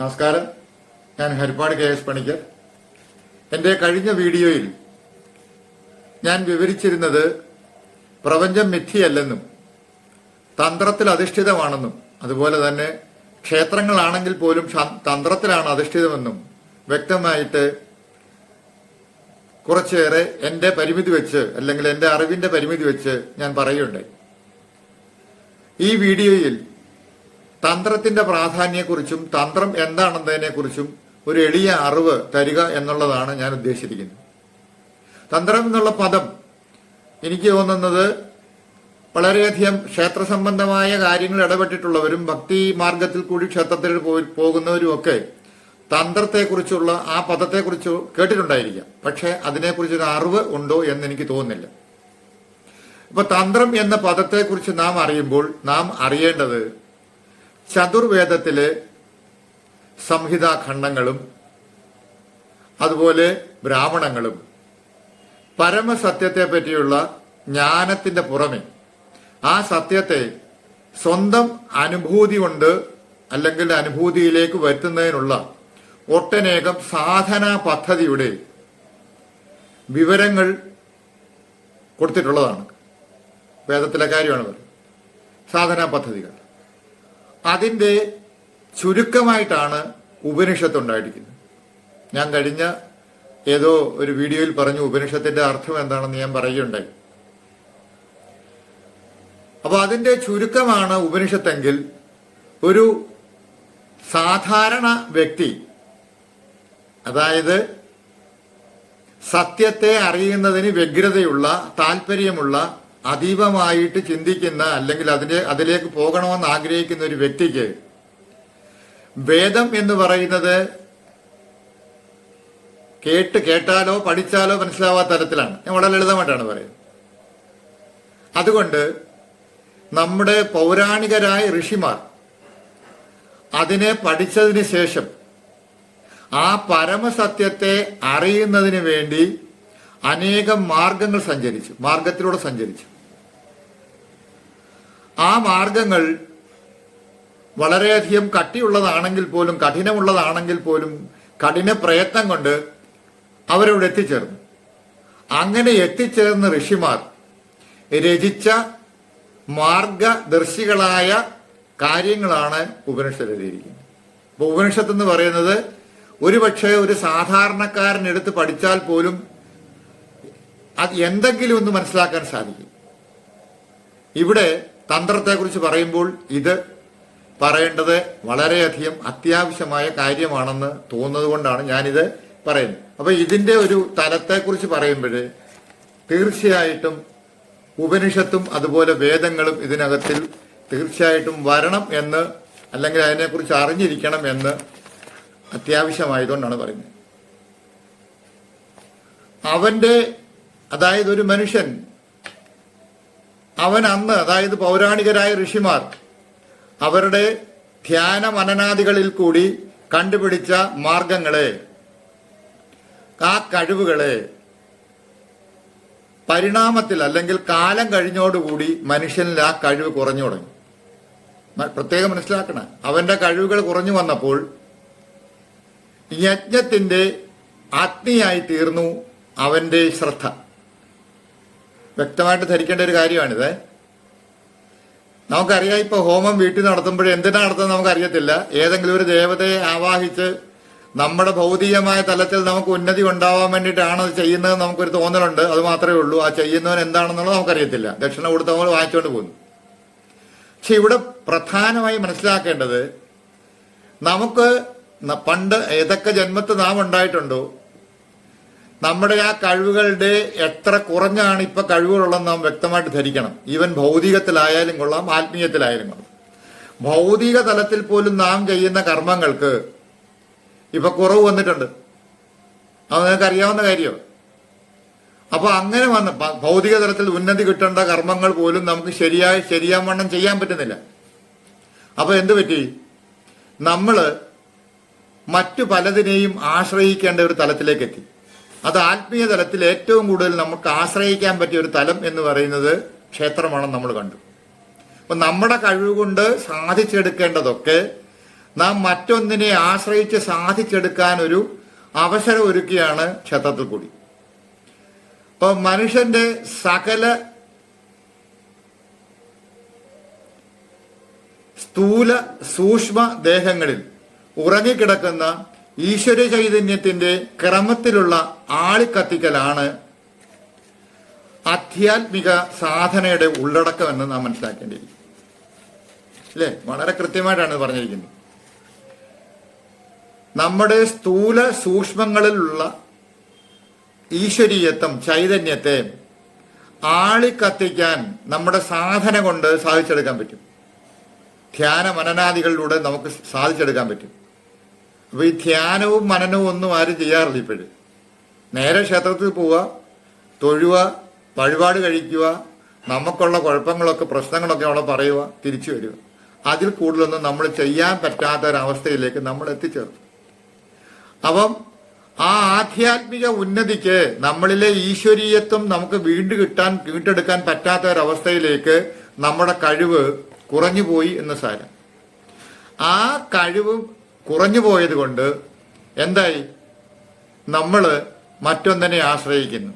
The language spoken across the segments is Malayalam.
നമസ്കാരം. ഞാൻ ഹരിപ്പാട് കെ എസ് പണിക്കർ. എന്റെ കഴിഞ്ഞ വീഡിയോയിൽ ഞാൻ വിവരിച്ചിരുന്നത് പ്രപഞ്ചം മിഥ്യയല്ലെന്നും തന്ത്രത്തിൽ അധിഷ്ഠിതമാണെന്നും അതുപോലെ തന്നെ ക്ഷേത്രങ്ങളാണെങ്കിൽ പോലും തന്ത്രത്തിലാണ് അധിഷ്ഠിതമെന്നും വ്യക്തമായിട്ട് കുറച്ചേറെ എന്റെ പരിമിതി വെച്ച് അല്ലെങ്കിൽ എന്റെ അറിവിന്റെ പരിമിതി വെച്ച് ഞാൻ പറയുകയുണ്ടായി. ഈ വീഡിയോയിൽ തന്ത്രത്തിന്റെ പ്രാധാന്യത്തെക്കുറിച്ചും തന്ത്രം എന്താണെന്നതിനെക്കുറിച്ചും ഒരു എളിയ അറിവ് തരിക എന്നുള്ളതാണ് ഞാൻ ഉദ്ദേശിച്ചിരിക്കുന്നത്. തന്ത്രം എന്നുള്ള പദം എനിക്ക് തോന്നുന്നത് വളരെയധികം ക്ഷേത്ര സംബന്ധമായ കാര്യങ്ങൾ ഇടപെട്ടിട്ടുള്ളവരും ഭക്തി മാർഗത്തിൽ കൂടി ക്ഷേത്രത്തിൽ പോയി പോകുന്നവരും ഒക്കെ തന്ത്രത്തെക്കുറിച്ചുള്ള ആ പദത്തെക്കുറിച്ച് കേട്ടിട്ടുണ്ടായിരിക്കാം. പക്ഷേ അതിനെക്കുറിച്ചൊരു അറിവ് ഉണ്ടോ എന്ന് എനിക്ക് തോന്നുന്നില്ല. ഇപ്പൊ തന്ത്രം എന്ന പദത്തെക്കുറിച്ച് നാം അറിയുമ്പോൾ നാം അറിയേണ്ടത് ചതുർവേദത്തിലെ സംഹിതാഖണ്ഡങ്ങളും അതുപോലെ ബ്രാഹ്മണങ്ങളും പരമസത്യത്തെ പറ്റിയുള്ള ജ്ഞാനത്തിന്റെ പുറമെ ആ സത്യത്തെ സ്വന്തം അനുഭൂതി കൊണ്ട് അല്ലെങ്കിൽ അനുഭൂതിയിലേക്ക് വരുത്തുന്നതിനുള്ള ഒട്ടനേകം സാധനാ പദ്ധതിയുടെ വിവരങ്ങൾ കൊടുത്തിട്ടുള്ളതാണ്. വേദത്തിലെ കാര്യമാണ് സാധനാ പദ്ധതികൾ. അതിന്റെ ചുരുക്കമായിട്ടാണ് ഉപനിഷത്ത് ഉണ്ടായിരിക്കുന്നത് ഞാൻ കഴിഞ്ഞ ഏതോ ഒരു വീഡിയോയിൽ പറഞ്ഞു ഉപനിഷത്തിന്റെ അർത്ഥം എന്താണെന്ന് ഞാൻ പറയുകയുണ്ടായി. അപ്പൊ അതിന്റെ ചുരുക്കമാണ് ഉപനിഷത്തെങ്കിൽ ഒരു സാധാരണ വ്യക്തി അതായത് സത്യത്തെ അറിയുന്നതിന് വ്യഗ്രതയുള്ള താല്പര്യമുള്ള അതീവമായിട്ട് ചിന്തിക്കുന്ന അല്ലെങ്കിൽ അതിനെ അതിലേക്ക് പോകണമെന്ന് ആഗ്രഹിക്കുന്ന ഒരു വ്യക്തിക്ക് വേദം എന്ന് പറയുന്നത് കേട്ട് കേട്ടാലോ പഠിച്ചാലോ മനസ്സിലാവാത്ത തരത്തിലാണ്. ഞാൻ വളരെ ലളിതമായിട്ടാണ് പറയുന്നത്. അതുകൊണ്ട് നമ്മുടെ പൗരാണികരായ ഋഷിമാർ അതിനെ പഠിച്ചതിന് ശേഷം ആ പരമസത്യത്തെ അറിയുന്നതിന് വേണ്ടി അനേകം മാർഗങ്ങൾ സഞ്ചരിച്ചു മാർഗത്തിലൂടെ സഞ്ചരിച്ചു. ആ മാർഗങ്ങൾ വളരെയധികം കട്ടിയുള്ളതാണെങ്കിൽ പോലും കഠിനമുള്ളതാണെങ്കിൽ പോലും കഠിന പ്രയത്നം കൊണ്ട് അവരവിടെ എത്തിച്ചേർന്നു. അങ്ങനെ എത്തിച്ചേർന്ന ഋഷിമാർ രചിച്ച മാർഗദർശികളായ കാര്യങ്ങളാണ് ഉപനിഷത്ത് എഴുതിയിരിക്കുന്നത് ഉപനിഷത്ത് എന്ന് പറയുന്നത് ഒരുപക്ഷെ ഒരു സാധാരണക്കാരൻ എടുത്ത് പഠിച്ചാൽ പോലും അത് എന്തെങ്കിലും ഒന്ന് മനസ്സിലാക്കാൻ സാധിക്കും. ഇവിടെ തന്ത്രത്തെക്കുറിച്ച് പറയുമ്പോൾ ഇത് പറയേണ്ടത് വളരെയധികം അത്യാവശ്യമായ കാര്യമാണെന്ന് തോന്നുന്നത് കൊണ്ടാണ് ഞാനിത് പറയുന്നത്. അപ്പൊ ഇതിന്റെ ഒരു തലത്തെക്കുറിച്ച് പറയുമ്പോൾ തീർച്ചയായിട്ടും ഉപനിഷത്തും അതുപോലെ വേദങ്ങളും ഇതിനകത്തിൽ തീർച്ചയായിട്ടും വരണം എന്ന് അല്ലെങ്കിൽ അതിനെക്കുറിച്ച് അറിഞ്ഞിരിക്കണം എന്ന് അത്യാവശ്യമായതുകൊണ്ടാണ് പറയുന്നത്. അവന്റെ അതായത് ഒരു മനുഷ്യൻ അവൻ അന്ന് അതായത് പൗരാണികരായ ഋഷിമാർ അവരുടെ ധ്യാന മനനാദികളിൽ കൂടി കണ്ടുപിടിച്ച മാർഗങ്ങളെ ആ കഴിവുകളെ പരിണാമത്തിൽ അല്ലെങ്കിൽ കാലം കഴിഞ്ഞോടുകൂടി മനുഷ്യനിൽ ആ കഴിവ് കുറഞ്ഞു തുടങ്ങി. പ്രത്യേകം മനസ്സിലാക്കണം. അവന്റെ കഴിവുകൾ കുറഞ്ഞു വന്നപ്പോൾ യജ്ഞത്തിന്റെ അഗ്നിയായി തീർന്നു അവന്റെ ശ്രദ്ധ. വ്യക്തമായിട്ട് ധരിക്കേണ്ട ഒരു കാര്യമാണിത്. നമുക്കറിയാം ഇപ്പൊ ഹോമം വീട്ടിൽ നടത്തുമ്പോൾ എന്തിനാ നടത്തുന്നത് നമുക്കറിയത്തില്ല. ഏതെങ്കിലും ഒരു ദേവതയെ ആവാഹിച്ച് നമ്മുടെ ഭൗതികമായ തലത്തിൽ നമുക്ക് ഉന്നതി ഉണ്ടാവാൻ വേണ്ടിയിട്ടാണ് അത് ചെയ്യുന്നത് നമുക്കൊരു തോന്നലുണ്ട്. അത് മാത്രമേ ഉള്ളൂ. ആ ചെയ്യുന്നവൻ എന്താണെന്നുള്ളത് നമുക്കറിയത്തില്ല. ദക്ഷിണ കൊടുത്തവങ്ങൾ വാങ്ങിച്ചുകൊണ്ട് പോകുന്നു. പക്ഷെ ഇവിടെ പ്രധാനമായി മനസ്സിലാക്കേണ്ടത് നമുക്ക് പണ്ട് ഏതൊക്കെ ജന്മത്ത് നാം ഉണ്ടായിട്ടുണ്ടോ? നമ്മുടെ ആ കഴിവുകളുടെ എത്ര കുറഞ്ഞാണ് ഇപ്പൊ കഴിവുകളുള്ളത് നാം വ്യക്തമായിട്ട് ധരിക്കണം. ഈവൻ ഭൗതികത്തിലായാലും കൊള്ളാം ആത്മീയത്തിലായാലും കൊള്ളാം. ഭൗതിക തലത്തിൽ പോലും നാം ചെയ്യുന്ന കർമ്മങ്ങൾക്ക് ഇപ്പൊ കുറവ് വന്നിട്ടുണ്ട്. അത് നിങ്ങൾക്ക് അറിയാവുന്ന കാര്യമാണ് അപ്പൊ അങ്ങനെ വന്ന് ഭൗതിക തലത്തിൽ ഉന്നതി കിട്ടേണ്ട കർമ്മങ്ങൾ പോലും നമുക്ക് ശരിയായി ശരിയാവണ്ണം ചെയ്യാൻ പറ്റുന്നില്ല. അപ്പൊ എന്ത് പറ്റി? നമ്മൾ മറ്റു പലതിനെയും ആശ്രയിക്കേണ്ട ഒരു തലത്തിലേക്ക് എത്തി. അത് ആത്മീയ തലത്തിൽ ഏറ്റവും കൂടുതൽ നമുക്ക് ആശ്രയിക്കാൻ പറ്റിയ ഒരു തലം എന്ന് പറയുന്നത് ക്ഷേത്രമാണെന്ന് നമ്മൾ കണ്ടു. അപ്പൊ നമ്മുടെ കഴിവുകൊണ്ട് സാധിച്ചെടുക്കേണ്ടതൊക്കെ നാം മറ്റൊന്നിനെ ആശ്രയിച്ച് സാധിച്ചെടുക്കാൻ ഒരു അവസരം ഒരുക്കിയാണ് ക്ഷേത്രത്തിൽ കൂടി. അപ്പൊ മനുഷ്യന്റെ സകല സ്ഥൂല സൂക്ഷ്മ ദേഹങ്ങളിൽ ഉറങ്ങിക്കിടക്കുന്ന ഈശ്വര ചൈതന്യത്തിന്റെ ക്രമത്തിലുള്ള ആളിക്കത്തിക്കലാണ് ആധ്യാത്മിക സാധനയുടെ ഉള്ളടക്കം എന്ന് നാം മനസ്സിലാക്കേണ്ടിയിരിക്കും അല്ലേ? വളരെ കൃത്യമായിട്ടാണ് പറഞ്ഞിരിക്കുന്നത്. നമ്മുടെ സ്ഥൂല സൂക്ഷ്മങ്ങളിലുള്ള ഈശ്വരീയത്വം ചൈതന്യത്തെ ആളിക്കത്തിക്കാൻ നമ്മുടെ സാധന കൊണ്ട് സാധിച്ചെടുക്കാൻ പറ്റും. ധ്യാന മനനാദികളിലൂടെ നമുക്ക് സാധിച്ചെടുക്കാൻ പറ്റും. അപ്പൊ ഈ ധ്യാനവും മനനവും ഒന്നും ആരും ചെയ്യാറില്ല ഇപ്പോഴും. നേരെ ക്ഷേത്രത്തിൽ പോവുക തൊഴുക വഴിപാട് കഴിക്കുക നമുക്കുള്ള കുഴപ്പങ്ങളൊക്കെ പ്രശ്നങ്ങളൊക്കെ അവളെ പറയുക തിരിച്ചു വരിക. അതിൽ കൂടുതലൊന്നും നമ്മൾ ചെയ്യാൻ പറ്റാത്ത ഒരവസ്ഥയിലേക്ക് നമ്മൾ എത്തിച്ചേർന്നു. അപ്പം ആ ആധ്യാത്മിക ഉന്നതിക്ക് നമ്മളിലെ ഈശ്വരീയത്വം നമുക്ക് വീണ്ടും കിട്ടാൻ വീണ്ടെടുക്കാൻ പറ്റാത്ത ഒരവസ്ഥയിലേക്ക് നമ്മുടെ കഴിവ് കുറഞ്ഞുപോയി എന്ന് സാരം. ആ കഴിവ് കുറഞ്ഞു പോയത് കൊണ്ട് എന്തായി? നമ്മൾ മറ്റൊന്നിനെ ആശ്രയിക്കുന്നു.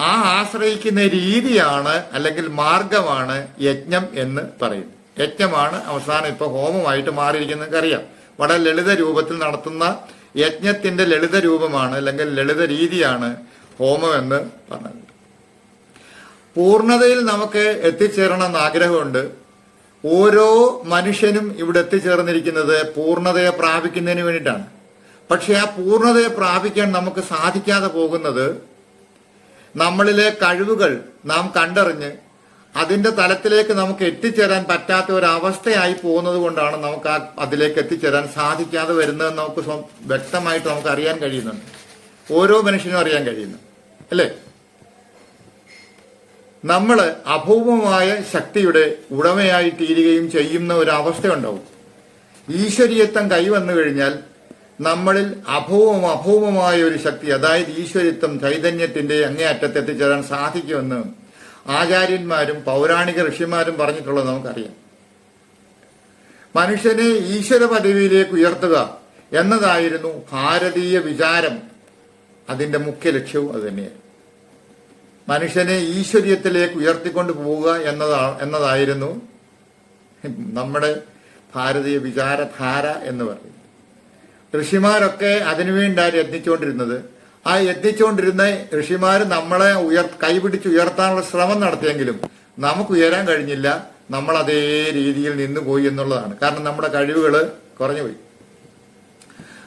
ആ ആശ്രയിക്കുന്ന രീതിയാണ് അല്ലെങ്കിൽ മാർഗമാണ് യജ്ഞം എന്ന് പറയുന്നത്. യജ്ഞമാണ് അവസാനം ഇപ്പൊ ഹോമമായിട്ട് മാറിയിരിക്കുന്നത് അറിയാം വളരെ ലളിത രൂപത്തിൽ നടത്തുന്ന യജ്ഞത്തിന്റെ ലളിത രൂപമാണ് അല്ലെങ്കിൽ ലളിത രീതിയാണ് ഹോമം എന്ന് പറഞ്ഞത്. പൂർണതയിൽ നമുക്ക് എത്തിച്ചേരണം എന്ന് ആഗ്രഹമുണ്ട്. ഓരോ മനുഷ്യനും ഇവിടെ എത്തിച്ചേർന്നിരിക്കുന്നത് പൂർണതയെ പ്രാപിക്കുന്നതിന് വേണ്ടിയിട്ടാണ്. പക്ഷെ ആ പൂർണതയെ പ്രാപിക്കാൻ നമുക്ക് സാധിക്കാതെ പോകുന്നത് നമ്മളിലെ കഴിവുകൾ നാം കണ്ടറിഞ്ഞ് അതിന്റെ തലത്തിലേക്ക് നമുക്ക് എത്തിച്ചേരാൻ പറ്റാത്ത ഒരു അവസ്ഥയായി പോകുന്നത് കൊണ്ടാണ് നമുക്ക് ആ അതിലേക്ക് എത്തിച്ചേരാൻ സാധിക്കാതെ വരുന്നതെന്ന് നമുക്ക് വ്യക്തമായിട്ട് നമുക്ക് അറിയാൻ കഴിയുന്നുണ്ട്. ഓരോ മനുഷ്യനും അറിയാൻ കഴിയുന്നു. അല്ലേ? നമ്മൾ അഭൗമമായ ശക്തിയുടെ ഉടമയായി തീരുകയും ചെയ്യുന്ന ഒരു അവസ്ഥയുണ്ടാവും ഈശ്വരീയത്വം കൈവന്നു കഴിഞ്ഞാൽ നമ്മളിൽ അഭൗമം അഭൗമമായ ഒരു ശക്തി അതായത് ഈശ്വരിത്വം ചൈതന്യത്തിന്റെ അങ്ങേയറ്റത്ത് എത്തിച്ചേരാൻ സാധിക്കുമെന്ന് ആചാര്യന്മാരും പൗരാണിക ഋഷിമാരും പറഞ്ഞിട്ടുള്ളത് നമുക്കറിയാം. മനുഷ്യനെ ഈശ്വര പദവിയിലേക്ക് ഉയർത്തുക എന്നതായിരുന്നു ഭാരതീയ വിചാരം. അതിന്റെ മുഖ്യ ലക്ഷ്യവും അത് തന്നെയായിരുന്നു. മനുഷ്യനെ ഈശ്വര്യത്തിലേക്ക് ഉയർത്തിക്കൊണ്ട് പോവുക എന്നതാ എന്നതായിരുന്നു നമ്മുടെ ഭാരതീയ വിചാരധാര എന്ന് പറയുന്നത്. ഋഷിമാരൊക്കെ അതിനുവേണ്ടിയാണ് യത്നിച്ചുകൊണ്ടിരുന്നത്? ആ യത്നിച്ചുകൊണ്ടിരുന്ന ഋഷിമാർ നമ്മളെ ഉയർ കൈപിടിച്ച് ഉയർത്താനുള്ള ശ്രമം നടത്തിയെങ്കിലും നമുക്ക് ഉയരാൻ കഴിഞ്ഞില്ല. നമ്മൾ അതേ രീതിയിൽ നിന്ന് പോയി എന്നുള്ളതാണ്. കാരണം നമ്മുടെ കഴിവുകൾ കുറഞ്ഞുപോയി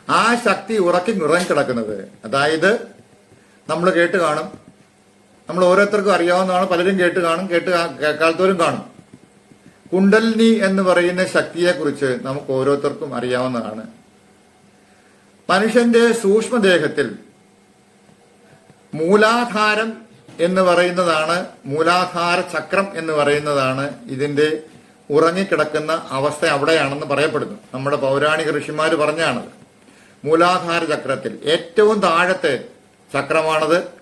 ആ ശക്തി ഉറക്കി ഉറങ്ങിക്കിടക്കുന്നത് അതായത് നമ്മൾ കേട്ട് കാണും നമ്മൾ ഓരോരുത്തർക്കും അറിയാവുന്നതാണ് പലരും കേട്ട് കാണും കേട്ട് കേൾക്കാത്തവരും കാണും. കുണ്ടലിനി എന്ന് പറയുന്ന ശക്തിയെക്കുറിച്ച് നമുക്ക് ഓരോരുത്തർക്കും അറിയാവുന്നതാണ്. മനുഷ്യന്റെ സൂക്ഷ്മദേഹത്തിൽ മൂലാധാരം എന്ന് പറയുന്നതാണ് മൂലാധാര ചക്രം എന്ന് പറയുന്നതാണ് ഇതിന്റെ ഉറങ്ങിക്കിടക്കുന്ന അവസ്ഥ അവിടെയാണെന്ന് പറയപ്പെടുന്നു. നമ്മുടെ പൗരാണിക ഋഷിമാർ പറഞ്ഞാണത്. മൂലാധാര ചക്രത്തിൽ ഏറ്റവും താഴത്തെ ചക്രമാണത്.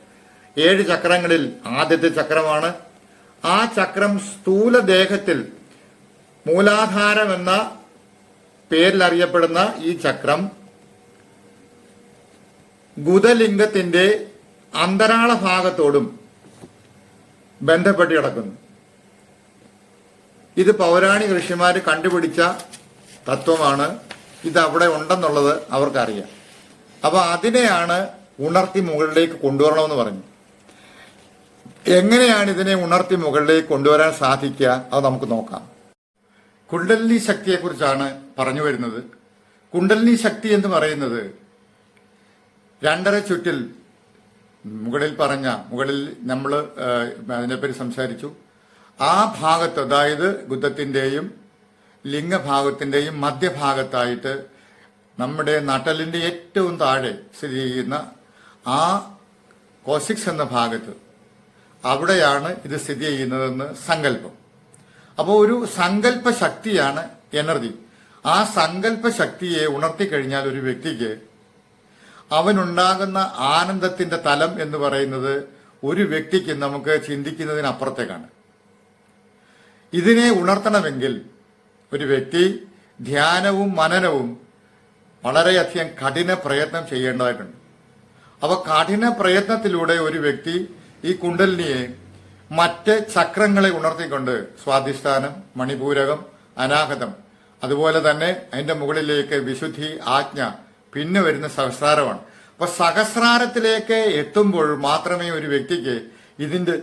ഏഴ് ചക്രങ്ങളിൽ ആദ്യത്തെ ചക്രമാണ്. ആ ചക്രം സ്ഥൂല ദേഹത്തിൽ മൂലാധാരം എന്ന പേരിൽ അറിയപ്പെടുന്ന ഈ ചക്രം ഗുദലിംഗത്തിന്റെ അന്തരാള ഭാഗത്തോടും ബന്ധപ്പെട്ട് കിടക്കുന്നു. ഇത് പൗരാണിക ഋഷിമാർ കണ്ടുപിടിച്ച തത്വമാണ്. ഇത് അവിടെ ഉണ്ടെന്നുള്ളത് അവർക്കറിയാം. അപ്പൊ അതിനെയാണ് ഉണർത്തി മുകളിലേക്ക് കൊണ്ടുവരണമെന്ന് പറഞ്ഞു. എങ്ങനെയാണ് ഇതിനെ ഉണർത്തി മുകളിലേക്ക് കൊണ്ടുവരാൻ സാധിക്കുക? അത് നമുക്ക് നോക്കാം. കുണ്ടലിനി ശക്തിയെക്കുറിച്ചാണ് പറഞ്ഞു വരുന്നത്. കുണ്ടലിനി ശക്തി എന്ന് പറയുന്നത് രണ്ടര ചുറ്റിൽ മുകളിൽ പറഞ്ഞ മുകളിൽ നമ്മൾ അതിനെപ്പറ്റി സംസാരിച്ചു. ആ ഭാഗത്ത് അതായത് ഗുദത്തിന്റെയും ലിംഗഭാഗത്തിന്റെയും മധ്യഭാഗത്തായിട്ട് നമ്മുടെ നട്ടലിന്റെ ഏറ്റവും താഴെ സ്ഥിതി ചെയ്യുന്ന ആ കോസിക്സ് എന്ന ഭാഗത്ത് അവിടെയാണ് ഇത് സ്ഥിതി ചെയ്യുന്നതെന്ന് സങ്കല്പം. അപ്പോൾ ഒരു സങ്കല്പ ശക്തിയാണ് എനർജി. ആ സങ്കല്പ ശക്തിയെ ഉണർത്തി കഴിഞ്ഞാൽ ഒരു വ്യക്തിക്ക് അവനുണ്ടാകുന്ന ആനന്ദത്തിന്റെ തലം എന്ന് പറയുന്നത് ഒരു വ്യക്തിക്ക് നമുക്ക് ചിന്തിക്കുന്നതിനപ്പുറത്തേക്കാണ്. ഇതിനെ ഉണർത്തണമെങ്കിൽ ഒരു വ്യക്തി ധ്യാനവും മനനവും വളരെയധികം കഠിന പ്രയത്നം ചെയ്യേണ്ടതായിട്ടുണ്ട്. അപ്പോൾ കഠിന പ്രയത്നത്തിലൂടെ ഒരു വ്യക്തി ഈ കുണ്ടലിനിയെ മറ്റ് ചക്രങ്ങളെ ഉണർത്തിക്കൊണ്ട് സ്വാധിഷ്ഠാനം മണിപൂരകം അനാഹതം അതുപോലെ തന്നെ അതിന്റെ മുകളിലേക്ക് വിശുദ്ധി ആജ്ഞ പിന്നെ വരുന്ന സഹസ്രാരമാണ്. അപ്പൊ സഹസ്രാരത്തിലേക്ക് എത്തുമ്പോൾ മാത്രമേ ഒരു വ്യക്തിക്ക് ഇതിന്റെ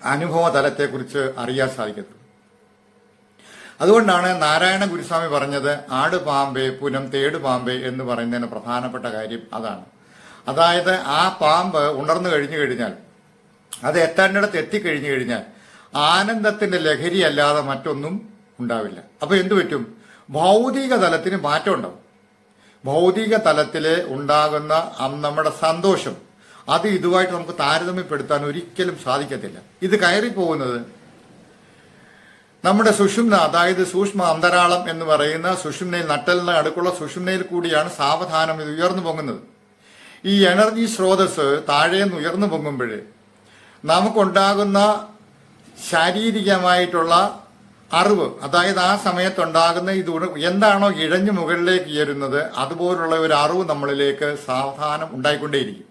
അനുഭവ തലത്തെക്കുറിച്ച് അറിയാൻ സാധിക്കത്തുള്ളൂ. അതുകൊണ്ടാണ് നാരായണ ഗുരുസ്വാമി പറഞ്ഞത് ആട് പാമ്പേ പുനം തേട് പാമ്പേ എന്ന് പറയുന്നതിന് പ്രധാനപ്പെട്ട കാര്യം അതാണ്. അതായത് ആ പാമ്പ് ഉണർന്നു കഴിഞ്ഞു കഴിഞ്ഞാൽ അത് എത്തേണ്ടിടത്ത് എത്തിക്കഴിഞ്ഞു കഴിഞ്ഞാൽ ആനന്ദത്തിന്റെ ലഹരി അല്ലാതെ മറ്റൊന്നും ഉണ്ടാവില്ല. അപ്പൊ എന്തു പറ്റും? ഭൗതിക തലത്തിന് മാറ്റം ഉണ്ടാവും. ഭൗതിക തലത്തിൽ ഉണ്ടാകുന്ന നമ്മുടെ സന്തോഷം അത് ഇതുമായിട്ട് നമുക്ക് താരതമ്യപ്പെടുത്താൻ ഒരിക്കലും സാധിക്കത്തില്ല. ഇത് കയറി പോകുന്നത് നമ്മുടെ സുഷുമ്ന അതായത് സൂക്ഷ്മ അന്തരാളം എന്ന് പറയുന്ന സുഷുമ്നയിൽ നട്ടലിന് അടുക്കുള്ള സുഷുമ്നയിൽ കൂടിയാണ് സാവധാനം ഇത് ഉയർന്നു പൊങ്ങുന്നത്. ഈ എനർജി സ്രോതസ് താഴേന്ന് ഉയർന്നു പൊങ്ങുമ്പോൾ നമുക്കുണ്ടാകുന്ന ശാരീരികമായിട്ടുള്ള അറിവ് അതായത് ആ സമയത്തുണ്ടാകുന്ന ഇത് എന്താണോ ഇഴഞ്ഞു മുകളിലേക്ക് ഉയരുന്നത് അതുപോലുള്ള ഒരു അറിവ് നമ്മളിലേക്ക് സാവധാനം ഉണ്ടായിക്കൊണ്ടേയിരിക്കും.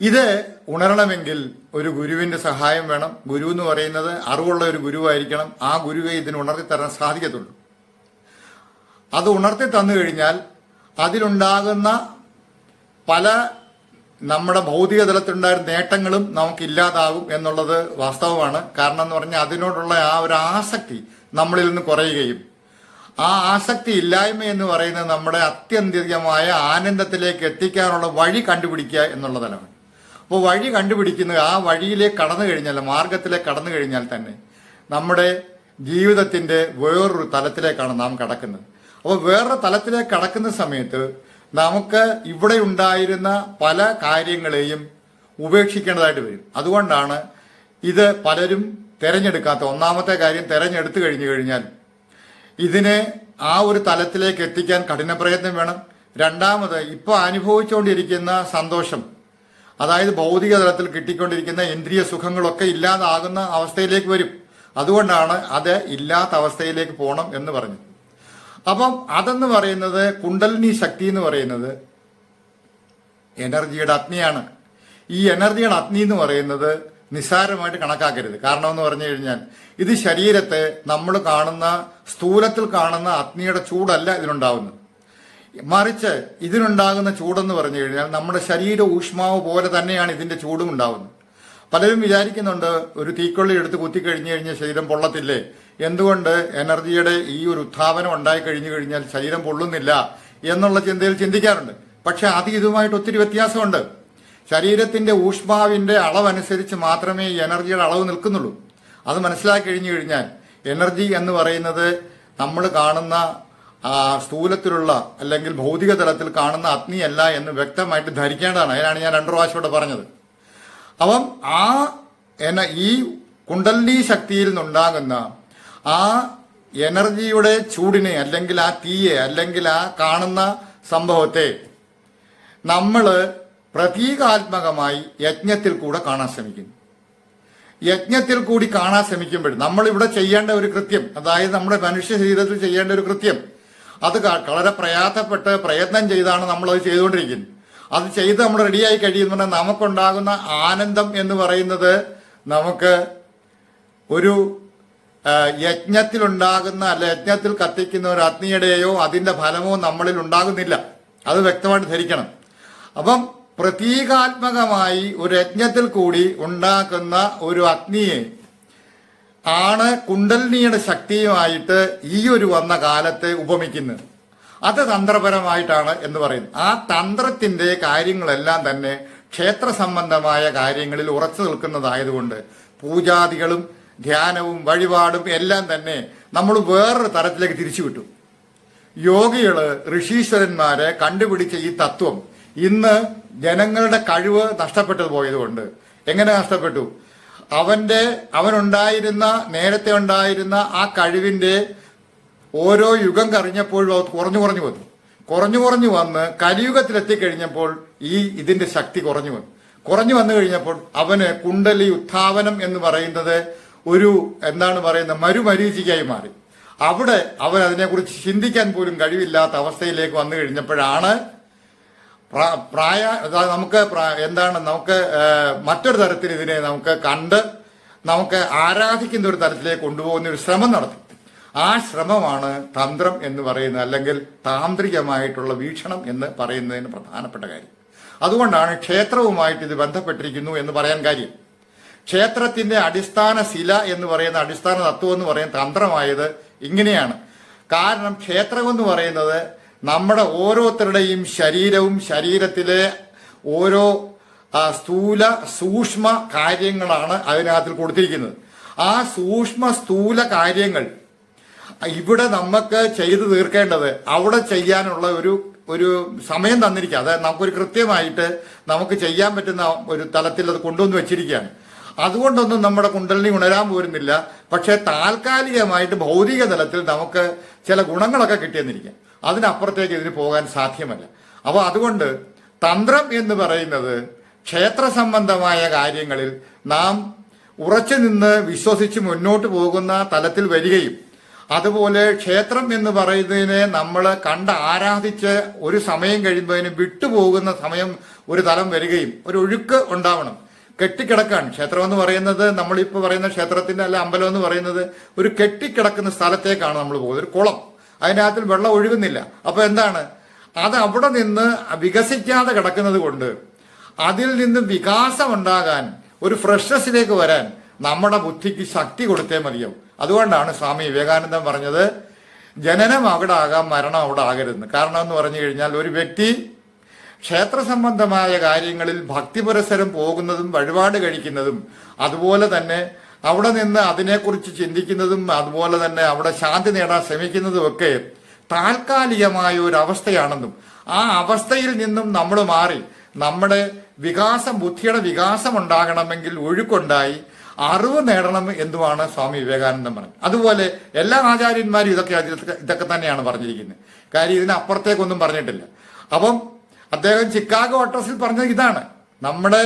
ഇത് ഉണരണമെങ്കിൽ ഒരു ഗുരുവിന്റെ സഹായം വേണം. ഗുരു എന്ന് പറയുന്നത് അറിവുള്ള ഒരു ഗുരുവായിരിക്കണം. ആ ഗുരുവെ ഇതിന് ഉണർത്തിത്തരാൻ സാധിക്കത്തുള്ളൂ. അത് ഉണർത്തി തന്നു കഴിഞ്ഞാൽ അതിലുണ്ടാകുന്ന പല നമ്മുടെ ഭൗതിക തലത്തിലുണ്ടായിരുന്ന നേട്ടങ്ങളും നമുക്ക് ഇല്ലാതാകും എന്നുള്ളത് വാസ്തവമാണ്. കാരണം എന്ന് പറഞ്ഞാൽ അതിനോടുള്ള ആ ഒരു ആസക്തി നമ്മളിൽ നിന്ന് കുറയുകയും ആ ആസക്തി ഇല്ലായ്മ എന്ന് പറയുന്നത് നമ്മുടെ അത്യന്തികമായ ആനന്ദത്തിലേക്ക് എത്തിക്കാനുള്ള വഴി കണ്ടുപിടിക്കുക എന്നുള്ളതാണ്. അപ്പോൾ വഴി കണ്ടുപിടിക്കുന്നത് ആ വഴിയിലേക്ക് കടന്നു കഴിഞ്ഞാൽ മാർഗത്തിലേക്ക് കടന്നു കഴിഞ്ഞാൽ തന്നെ നമ്മുടെ ജീവിതത്തിന്റെ വേറൊരു തലത്തിലേക്കാണ് നാം കടക്കുന്നത്. അപ്പോൾ വേറൊരു തലത്തിലേക്ക് കടക്കുന്ന സമയത്ത് നമുക്ക് ഇവിടെ ഉണ്ടായിരുന്ന പല കാര്യങ്ങളെയും ഉപേക്ഷിക്കേണ്ടതായിട്ട് വരും. അതുകൊണ്ടാണ് ഇത് പലരും തെരഞ്ഞെടുക്കാത്ത ഒന്നാമത്തെ കാര്യം തെരഞ്ഞെടുത്തു കഴിഞ്ഞു കഴിഞ്ഞാൽ ഇതിനെ ആ ഒരു തലത്തിലേക്ക് എത്തിക്കാൻ കഠിന പ്രയത്നം വേണം. രണ്ടാമത് ഇപ്പോൾ അനുഭവിച്ചുകൊണ്ടിരിക്കുന്ന സന്തോഷം അതായത് ഭൗതിക തലത്തിൽ കിട്ടിക്കൊണ്ടിരിക്കുന്ന ഇന്ദ്രിയ സുഖങ്ങളൊക്കെ ഇല്ലാതാകുന്ന അവസ്ഥയിലേക്ക് വരും. അതുകൊണ്ടാണ് അത് ഇല്ലാത്ത അവസ്ഥയിലേക്ക് പോകണം എന്ന് പറഞ്ഞു അപ്പം അതെന്ന് പറയുന്നത് കുണ്ടലിനി ശക്തി എന്ന് പറയുന്നത് എനർജിയുടെ അഗ്നിയാണ്. ഈ എനർജിയുടെ അഗ്നി എന്ന് പറയുന്നത് നിസ്സാരമായിട്ട് കണക്കാക്കരുത്. കാരണം എന്ന് പറഞ്ഞു കഴിഞ്ഞാൽ ഇത് ശരീരത്തെ നമ്മൾ കാണുന്ന സ്ഥൂലത്തിൽ കാണുന്ന അഗ്നിയുടെ ചൂടല്ല ഇതിനുണ്ടാവുന്നത് മറിച്ച് ഇതിനുണ്ടാകുന്ന ചൂടെന്ന് പറഞ്ഞു കഴിഞ്ഞാൽ നമ്മുടെ ശരീര ഊഷ്മാവ് പോലെ തന്നെയാണ് ഇതിന്റെ ചൂടും ഉണ്ടാവുന്നത്. പലരും വിചാരിക്കുന്നുണ്ട് ഒരു തീക്കൊള്ളി എടുത്ത് കുത്തി കഴിഞ്ഞു കഴിഞ്ഞാൽ ശരീരം പൊള്ളത്തില്ലേ? എന്തുകൊണ്ട് എനർജിയുടെ ഈ ഒരു ഉത്ഥാപനം ഉണ്ടായി കഴിഞ്ഞു കഴിഞ്ഞാൽ ശരീരം പൊള്ളുന്നില്ല എന്നുള്ള ചിന്തയിൽ ചിന്തിക്കാറുണ്ട്. പക്ഷെ അത് ഇതുമായിട്ട് ഒത്തിരി വ്യത്യാസമുണ്ട്. ശരീരത്തിന്റെ ഊഷ്മാവിന്റെ അളവനുസരിച്ച് മാത്രമേ ഈ എനർജിയുടെ അളവ് നിൽക്കുന്നുള്ളൂ. അത് മനസ്സിലാക്കി കഴിഞ്ഞു കഴിഞ്ഞാൽ എനർജി എന്ന് പറയുന്നത് നമ്മൾ കാണുന്ന സ്ഥൂലത്തിലുള്ള അല്ലെങ്കിൽ ഭൗതിക തലത്തിൽ കാണുന്ന അഗ്നിയല്ല എന്ന് വ്യക്തമായിട്ട് ധരിക്കേണ്ടതാണ്. അതിനാണ് ഞാൻ രണ്ടു പ്രാവശ്യം ഇവിടെ പറഞ്ഞത്. അപ്പം ആ എന്ന ഈ കുണ്ടലിനി ശക്തിയിൽ നിന്നുണ്ടാകുന്ന ആ എനർജിയുടെ ചൂടിനെ അല്ലെങ്കിൽ ആ തീയെ അല്ലെങ്കിൽ ആ കാണുന്ന സംഭവത്തെ നമ്മൾ പ്രതീകാത്മകമായി യജ്ഞത്തിൽ കൂടെ കാണാൻ ശ്രമിക്കുന്നു. യജ്ഞത്തിൽ കൂടി കാണാൻ ശ്രമിക്കുമ്പോൾ നമ്മൾ ഇവിടെ ചെയ്യേണ്ട ഒരു കൃത്യം അതായത് നമ്മുടെ മനുഷ്യ ശരീരത്തിൽ ചെയ്യേണ്ട ഒരു കൃത്യം അത് വളരെ പ്രയാസപ്പെട്ട് പ്രയത്നം ചെയ്താണ് നമ്മൾ അത് ചെയ്തുകൊണ്ടിരിക്കുന്നത്. അത് ചെയ്ത് നമ്മൾ റെഡിയായി കഴിയുമ്പോൾ നമുക്കുണ്ടാകുന്ന ആനന്ദം എന്ന് പറയുന്നത് നമുക്ക് ഒരു യജ്ഞത്തിലുണ്ടാകുന്ന അല്ല യജ്ഞത്തിൽ കത്തിക്കുന്ന ഒരു അഗ്നിയുടെയോ അതിന്റെ ഫലമോ നമ്മളിൽ ഉണ്ടാകുന്നില്ല. അത് വ്യക്തമായിട്ട് ധരിക്കണം. അപ്പം പ്രതീകാത്മകമായി ഒരു യജ്ഞത്തിൽ കൂടി ഉണ്ടാക്കുന്ന ഒരു അഗ്നിയെ ആണ് കുണ്ടലിനിയുടെ ശക്തിയുമായിട്ട് ഈ ഒരു വന്ന കാലത്തെ ഉപമിക്കുന്നത്. അത് തന്ത്രപരമായിട്ടാണ് എന്ന് പറയുന്നത്. ആ തന്ത്രത്തിന്റെ കാര്യങ്ങളെല്ലാം തന്നെ ക്ഷേത്ര സംബന്ധമായ കാര്യങ്ങളിൽ ഉറച്ചു നിൽക്കുന്നതായതുകൊണ്ട് പൂജാദികളും ധ്യാനവും വഴിപാടും എല്ലാം തന്നെ നമ്മൾ വേറൊരു തരത്തിലേക്ക് തിരിച്ചുവിട്ടു. യോഗികൾ ഋഷീശ്വരന്മാരെ കണ്ടുപിടിച്ച ഈ തത്വം ഇന്ന് ജനങ്ങളുടെ കഴിവ് നഷ്ടപ്പെട്ടത് പോയതുകൊണ്ട്. എങ്ങനെ നഷ്ടപ്പെട്ടു? അവന്റെ അവനുണ്ടായിരുന്ന നേരത്തെ ഉണ്ടായിരുന്ന ആ കഴിവിന്റെ ഓരോ യുഗം കഴിഞ്ഞപ്പോഴും അത് കുറഞ്ഞു കുറഞ്ഞു വന്നു. കുറഞ്ഞു കുറഞ്ഞു വന്ന് കലിയുഗത്തിലെത്തിക്കഴിഞ്ഞപ്പോൾ ഈ ഇതിന്റെ ശക്തി കുറഞ്ഞു വന്നു. കുറഞ്ഞു വന്നു കഴിഞ്ഞപ്പോൾ അവന് കുണ്ടലി ഉത്ഥാപനം എന്ന് പറയുന്നത് ഒരു എന്താണ് പറയുന്നത് മരുമരീചികയായി മാറി. അവിടെ അവൻ അതിനെക്കുറിച്ച് ചിന്തിക്കാൻ പോലും കഴിവില്ലാത്ത അവസ്ഥയിലേക്ക് വന്നു കഴിഞ്ഞപ്പോഴാണ് പ്രായ നമുക്ക് എന്താണ് നമുക്ക് മറ്റൊരു തരത്തിൽ ഇതിനെ നമുക്ക് കണ്ട് നമുക്ക് ആരാധിക്കുന്ന ഒരു തരത്തിലേക്ക് കൊണ്ടുപോകുന്ന ഒരു ശ്രമം നടത്തി. ആ ശ്രമമാണ് തന്ത്രം എന്ന് പറയുന്നത് അല്ലെങ്കിൽ താന്ത്രികമായിട്ടുള്ള വീക്ഷണം എന്ന് പറയുന്നതിന് പ്രധാനപ്പെട്ട കാര്യം. അതുകൊണ്ടാണ് ക്ഷേത്രവുമായിട്ട് ഇത് ബന്ധപ്പെട്ടിരിക്കുന്നു എന്ന് പറയാൻ കാര്യം. ക്ഷേത്രത്തിന്റെ അടിസ്ഥാന ശില എന്ന് പറയുന്ന അടിസ്ഥാന തത്വം എന്ന് പറയുന്ന തന്ത്രമായത് ഇങ്ങനെയാണ്. കാരണം ക്ഷേത്രം എന്ന് പറയുന്നത് നമ്മുടെ ഓരോരുത്തരുടെയും ശരീരവും ശരീരത്തിലെ ഓരോ സ്ഥൂല സൂക്ഷ്മ കാര്യങ്ങളാണ് അതിനകത്തിൽ കൊടുത്തിരിക്കുന്നത്. ആ സൂക്ഷ്മ സ്ഥൂല കാര്യങ്ങൾ ഇവിടെ നമുക്ക് ചെയ്തു തീർക്കേണ്ടത് അവിടെ ചെയ്യാനുള്ള ഒരു ഒരു സമയം തന്നിരിക്കുക. അതായത് നമുക്കൊരു കൃത്യമായിട്ട് നമുക്ക് ചെയ്യാൻ പറ്റുന്ന ഒരു തലത്തിൽ അത് കൊണ്ടുവന്ന് വെച്ചിരിക്കുകയാണ്. അതുകൊണ്ടൊന്നും നമ്മുടെ കുണ്ടലിനി ഉണരാൻ പോരുന്നില്ല. പക്ഷേ താൽക്കാലികമായിട്ട് ഭൗതിക തലത്തിൽ നമുക്ക് ചില ഗുണങ്ങളൊക്കെ കിട്ടിയെന്നിരിക്കാം. അതിനപ്പുറത്തേക്ക് ഇതിന് പോകാൻ സാധ്യമല്ല. അപ്പോൾ അതുകൊണ്ട് തന്ത്രം എന്ന് പറയുന്നത് ക്ഷേത്ര സംബന്ധമായ കാര്യങ്ങളിൽ നാം ഉറച്ചു നിന്ന് വിശ്വസിച്ച് മുന്നോട്ട് പോകുന്ന തലത്തിൽ വരികയും അതുപോലെ ക്ഷേത്രം എന്ന് പറയുന്നതിനെ നമ്മൾ കണ്ട് ആരാധിച്ച് ഒരു സമയം കഴിയുമ്പോൾ അതിന് വിട്ടുപോകുന്ന സമയം ഒരു തലം വരികയും ഒരു ഒഴുക്ക് ഉണ്ടാവണം. കെട്ടിക്കിടക്കാണ് ക്ഷേത്രം എന്ന് പറയുന്നത് നമ്മളിപ്പോൾ പറയുന്ന ക്ഷേത്രത്തിന്റെ അല്ല അമ്പലം എന്ന് പറയുന്നത് ഒരു കെട്ടിക്കിടക്കുന്ന സ്ഥലത്തേക്കാണ് നമ്മൾ പോകുന്നത്. ഒരു കുളം. അതിനകത്തിൽ വെള്ളം ഒഴുകുന്നില്ല. അപ്പോൾ എന്താണ്? അത് അവിടെ നിന്ന് വികസിക്കാതെ കിടക്കുന്നത് കൊണ്ട് അതിൽ നിന്ന് വികാസം ഉണ്ടാകാൻ ഒരു ഫ്രഷ്നെസ്സിലേക്ക് വരാൻ നമ്മുടെ ബുദ്ധിക്ക് ശക്തി കൊടുത്തേ മതിയാവും. അതുകൊണ്ടാണ് സ്വാമി വിവേകാനന്ദൻ പറഞ്ഞത് ജനനം അവിടെ ആകാം മരണം അവിടെ ആകരുതെന്ന്. കാരണം എന്ന് പറഞ്ഞു കഴിഞ്ഞാൽ ഒരു വ്യക്തി ക്ഷേത്ര സംബന്ധമായ കാര്യങ്ങളിൽ ഭക്തി പുരസരം പോകുന്നതും വഴിപാട് കഴിക്കുന്നതും അതുപോലെ തന്നെ അവിടെ നിന്ന് അതിനെക്കുറിച്ച് ചിന്തിക്കുന്നതും അതുപോലെ തന്നെ അവിടെ ശാന്തി നേടാൻ ശ്രമിക്കുന്നതും ഒക്കെ താൽക്കാലികമായ ഒരു അവസ്ഥയാണെന്നും ആ അവസ്ഥയിൽ നിന്നും നമ്മൾ മാറി നമ്മുടെ വികാസം ബുദ്ധിയുടെ വികാസം ഉണ്ടാകണമെങ്കിൽ ഒഴുക്കുണ്ടായി അറിവ് നേടണം എന്നുമാണ് സ്വാമി വിവേകാനന്ദൻ പറഞ്ഞത്. അതുപോലെ എല്ലാ ആചാര്യന്മാരും ഇതൊക്കെ ഇതൊക്കെ തന്നെയാണ് പറഞ്ഞിരിക്കുന്നത്. കാര്യം ഇതിനപ്പുറത്തേക്കൊന്നും പറഞ്ഞിട്ടില്ല. അപ്പം അദ്ദേഹം ചിക്കാഗോ ഓട്ടോസിൽ പറഞ്ഞത് ഇതാണ്. നമ്മുടെ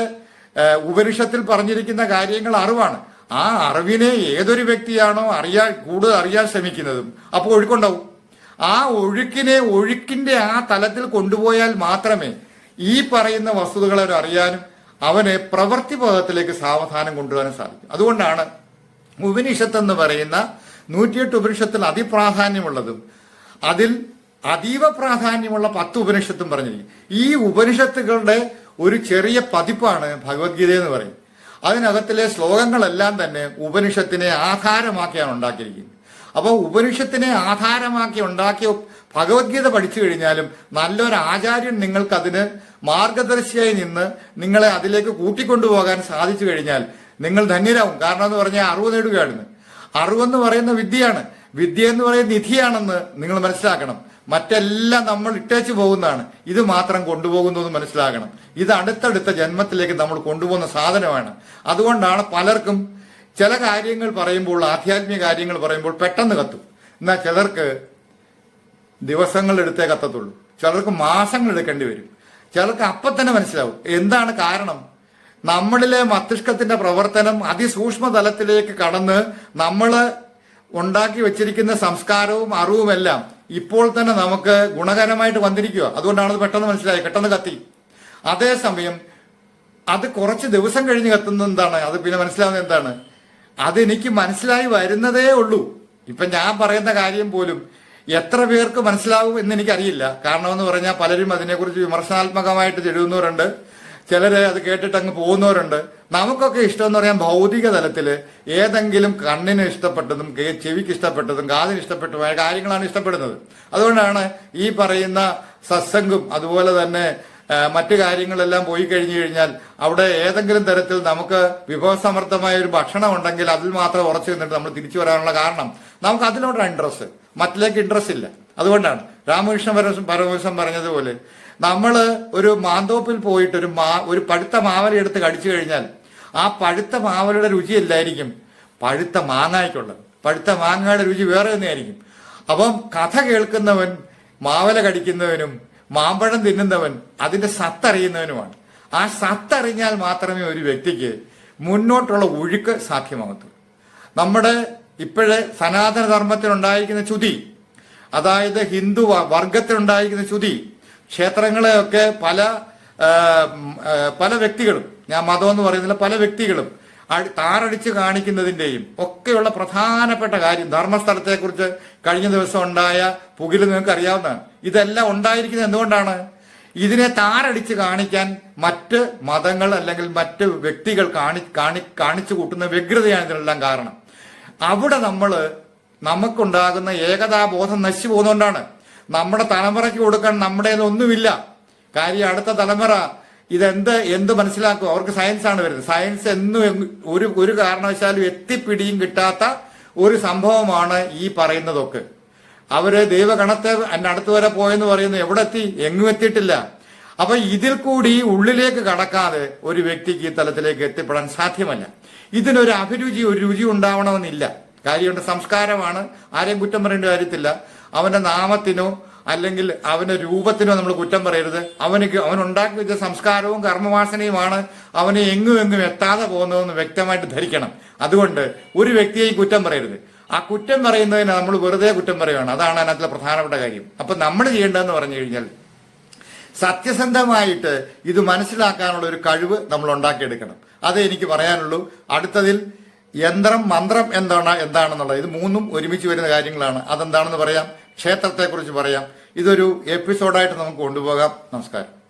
ഉപരിഷത്തിൽ പറഞ്ഞിരിക്കുന്ന കാര്യങ്ങൾ അറിവാണ്. ആ അറിവിനെ ഏതൊരു വ്യക്തിയാണോ അറിയാൻ കൂടുതൽ അറിയാൻ ശ്രമിക്കുന്നതും അപ്പോൾ ഒഴുക്കുണ്ടാവും. ആ ഒഴുക്കിനെ ഒഴുക്കിന്റെ ആ തലത്തിൽ കൊണ്ടുപോയാൽ മാത്രമേ ഈ പറയുന്ന വസ്തുതകളെ ഒരു അറിയാനും അവനെ പ്രവൃത്തി പദത്തിലേക്ക് സാവധാനം കൊണ്ടുപോകാനും സാധിക്കും. അതുകൊണ്ടാണ് ഉപനിഷത്ത് എന്ന് പറയുന്ന നൂറ്റിയെട്ട് ഉപനിഷത്തിൽ അതിപ്രാധാന്യമുള്ളതും അതിൽ അതീവ പ്രാധാന്യമുള്ള പത്ത് ഉപനിഷത്തും പറഞ്ഞിരിക്കും ഈ ഉപനിഷത്തുകളുടെ ഒരു ചെറിയ പതിപ്പാണ് ഭഗവത്ഗീത എന്ന് പറയും. അതിനകത്തിലെ ശ്ലോകങ്ങളെല്ലാം തന്നെ ഉപനിഷത്തിനെ ആധാരമാക്കിയാണ് ഉണ്ടാക്കിയിരിക്കുന്നത്. അപ്പോൾ ഉപനിഷത്തിനെ ആധാരമാക്കി ഉണ്ടാക്കിയ ഭഗവത്ഗീത പഠിച്ചു കഴിഞ്ഞാലും നല്ലൊരു ആചാര്യൻ നിങ്ങൾക്ക് മാർഗദർശിയായി നിന്ന് നിങ്ങളെ അതിലേക്ക് കൂട്ടിക്കൊണ്ടുപോകാൻ സാധിച്ചു കഴിഞ്ഞാൽ നിങ്ങൾ ധന്യരാകും കാരണം എന്ന് പറഞ്ഞാൽ അറിവ് നേടുകയാണ്. അറിവെന്ന് പറയുന്ന വിദ്യയാണ്. വിദ്യ എന്ന് പറയുന്ന നിധിയാണെന്ന് നിങ്ങൾ മനസ്സിലാക്കണം. മറ്റെല്ലാം നമ്മൾ ഇട്ടേച്ചു പോകുന്നതാണ്. ഇത് മാത്രം കൊണ്ടുപോകുന്നു എന്ന് മനസ്സിലാക്കണം ഇത് അടുത്തടുത്ത ജന്മത്തിലേക്ക് നമ്മൾ കൊണ്ടുപോകുന്ന സാധനമാണ്. അതുകൊണ്ടാണ് പലർക്കും ചില കാര്യങ്ങൾ പറയുമ്പോൾ ആധ്യാത്മിക കാര്യങ്ങൾ പറയുമ്പോൾ പെട്ടെന്ന് കത്തും. എന്നാൽ ചിലർക്ക് ദിവസങ്ങളെടുത്തേ കത്തത്തുള്ളൂ. ചിലർക്ക് മാസങ്ങൾ എടുക്കേണ്ടി വരും. ചിലർക്ക് അപ്പം തന്നെ മനസ്സിലാവും. എന്താണ് കാരണം? നമ്മളിലെ മസ്തിഷ്കത്തിന്റെ പ്രവർത്തനം അതിസൂക്ഷ്മ തലത്തിലേക്ക് കടന്ന് നമ്മൾ ഉണ്ടാക്കി വെച്ചിരിക്കുന്ന സംസ്കാരവും അറിവുമെല്ലാം ഇപ്പോൾ തന്നെ നമുക്ക് ഗുണകരമായിട്ട് വന്നിരിക്കുക അതുകൊണ്ടാണ് അത് പെട്ടെന്ന് മനസ്സിലായി പെട്ടെന്ന് കത്തി. അതേസമയം അത് കുറച്ച് ദിവസം കഴിഞ്ഞ് കത്തുന്നത് എന്താണ്? അത് പിന്നെ മനസ്സിലാവുന്നത് എന്താണ്? അതെനിക്ക് മനസ്സിലായി വരുന്നതേ ഉള്ളൂ. ഇപ്പൊ ഞാൻ പറയുന്ന കാര്യം പോലും എത്ര പേർക്ക് മനസ്സിലാവും എന്ന് എനിക്കറിയില്ല. കാരണം എന്ന് പറഞ്ഞാൽ പലരും അതിനെക്കുറിച്ച് വിമർശനാത്മകമായിട്ട് എഴുതുന്നവരുണ്ട് ചിലര് അത് കേട്ടിട്ട് അങ്ങ് പോകുന്നവരുണ്ട്. നമുക്കൊക്കെ ഇഷ്ടം എന്ന് പറയാൻ ഭൗതിക തലത്തിൽ ഏതെങ്കിലും കണ്ണിന് ഇഷ്ടപ്പെട്ടതും ചെവിക്ക് ഇഷ്ടപ്പെട്ടതും കാതിന് ഇഷ്ടപ്പെട്ടതുമായ കാര്യങ്ങളാണ് ഇഷ്ടപ്പെടുന്നത്. അതുകൊണ്ടാണ് ഈ പറയുന്ന സത്സംഗും അതുപോലെ തന്നെ മറ്റു കാര്യങ്ങളെല്ലാം പോയി കഴിഞ്ഞു കഴിഞ്ഞാൽ അവിടെ ഏതെങ്കിലും തരത്തിൽ നമുക്ക് വിഭവസമർത്ഥമായ ഒരു ഭക്ഷണം ഉണ്ടെങ്കിൽ അതിൽ മാത്രം ഉറച്ചു നിന്നിട്ട് നമ്മൾ തിരിച്ചു വരാനുള്ള കാരണം. നമുക്ക് അതിനോടാണ് ഇൻട്രസ്റ്റ് മറ്റിലേക്ക് ഇൻട്രസ്റ്റ് ഇല്ല. അതുകൊണ്ടാണ്. രാമകൃഷ്ണ പരമ- പരമഹംസൻ പറഞ്ഞതുപോലെ നമ്മൾ ഒരു മാന്തോപ്പിൽ പോയിട്ട് ഒരു മാ ഒരു പഴുത്ത മാവല എടുത്ത് കടിച്ചു കഴിഞ്ഞാൽ ആ പഴുത്ത മാവലയുടെ രുചി രുചിയല്ലായിരിക്കും പഴുത്ത മാങ്ങായ്ക്കുള്ളത്. പഴുത്ത മാങ്ങയുടെ രുചി വേറെ തന്നെയായിരിക്കും അപ്പം കഥ കേൾക്കുന്നവൻ മാവല കടിക്കുന്നവനും മാമ്പഴം തിന്നുന്നവൻ അതിന്റെ സത്തറിയുന്നവനുമാണ്. ആ സത്തറിഞ്ഞാൽ മാത്രമേ ഒരു വ്യക്തിക്ക് മുന്നോട്ടുള്ള ഒഴുക്ക് സാധ്യമാകത്തുള്ളൂ. നമ്മുടെ ഇപ്പോഴെ സനാതനധർമ്മത്തിനുണ്ടായിരിക്കുന്ന ചുതി അതായത് ഹിന്ദു വർഗത്തിനുണ്ടായിരിക്കുന്ന ചുതി ക്ഷേത്രങ്ങളെയൊക്കെ പല പല വ്യക്തികളും ഞാൻ മതം എന്ന് പറയുന്നില്ല പല വ്യക്തികളും താറടിച്ച് കാണിക്കുന്നതിന്റെയും ഒക്കെയുള്ള പ്രധാനപ്പെട്ട കാര്യം ധർമ്മസ്ഥലത്തെക്കുറിച്ച് കഴിഞ്ഞ ദിവസം ഉണ്ടായ പുകിൽ നിങ്ങൾക്ക് അറിയാവുന്നതാണ്. ഇതെല്ലാം ഉണ്ടായിരിക്കുന്നത് എന്തുകൊണ്ടാണ്? ഇതിനെ താറടിച്ച് കാണിക്കാൻ മറ്റ് മതങ്ങൾ അല്ലെങ്കിൽ മറ്റ് വ്യക്തികൾ കാണി കാണി കാണിച്ചു കൂട്ടുന്ന വ്യഗ്രതയാണ് ഇതിനെല്ലാം കാരണം. അവിടെ നമ്മൾ നമുക്കുണ്ടാകുന്ന ഏകതാബോധം നശിച്ചു പോകുന്നതുകൊണ്ടാണ്. നമ്മുടെ തലമുറയ്ക്ക് കൊടുക്കാൻ നമ്മുടെ ഒന്നുമില്ല കാര്യം അടുത്ത തലമുറ ഇതെന്ത് എന്ത് മനസ്സിലാക്കും? അവർക്ക് സയൻസ് ആണ് വരുന്നത്. സയൻസ് എന്നും ഒരു ഒരു കാരണവശാലും എത്തിപ്പിടിയും കിട്ടാത്ത ഒരു സംഭവമാണ് ഈ പറയുന്നതൊക്കെ. അവർ ദൈവഗണത്തെ എന്റെ അടുത്ത് വരെ പോയെന്ന് പറയുന്നു. എവിടെ എത്തി? എങ്ങും എത്തിയിട്ടില്ല. അപ്പൊ ഇതിൽ കൂടി ഉള്ളിലേക്ക് കടക്കാതെ ഒരു വ്യക്തിക്ക് ഈ തലത്തിലേക്ക് എത്തിപ്പെടാൻ സാധ്യമല്ല. ഇതിനൊരു അഭിരുചി ഒരു രുചി ഉണ്ടാവണമെന്നില്ല. കാര്യമുണ്ട് സംസ്കാരമാണ്. ആരെയും കുറ്റം പറയേണ്ട കാര്യത്തില്ല. അവന്റെ നാമത്തിനോ അല്ലെങ്കിൽ അവന്റെ രൂപത്തിനോ നമ്മൾ കുറ്റം പറയരുത്. അവനക്ക് അവൻ ഉണ്ടാക്കി വെച്ച സംസ്കാരവും കർമ്മവാസനയുമാണ് അവനെ എങ്ങും എങ്ങും എത്താതെ പോകുന്നതെന്ന് വ്യക്തമായിട്ട് ധരിക്കണം. അതുകൊണ്ട് ഒരു വ്യക്തിയെയും കുറ്റം പറയരുത്. ആ കുറ്റം പറയുന്നതിന് നമ്മൾ വെറുതെ കുറ്റം പറയുകയാണ് അതാണ് അതിനകത്തിലെ പ്രധാനപ്പെട്ട കാര്യം. അപ്പൊ നമ്മൾ ചെയ്യേണ്ടതെന്ന് പറഞ്ഞു കഴിഞ്ഞാൽ സത്യസന്ധമായിട്ട് ഇത് മനസ്സിലാക്കാനുള്ള ഒരു കഴിവ് നമ്മൾ ഉണ്ടാക്കിയെടുക്കണം. അതേ എനിക്ക് പറയാനുള്ളൂ. അടുത്തതിൽ യന്ത്രം മന്ത്രം എന്താണ് എന്താണെന്നുള്ളത്. ഇത് മൂന്നും ഒരുമിച്ച് വരുന്ന കാര്യങ്ങളാണ്. അതെന്താണെന്ന് പറയാം? ക്ഷേത്രത്തെക്കുറിച്ച് പറയാം. ഇതൊരു എപ്പിസോഡായിട്ട് നമുക്ക് കൊണ്ടുപോകാം. നമസ്കാരം.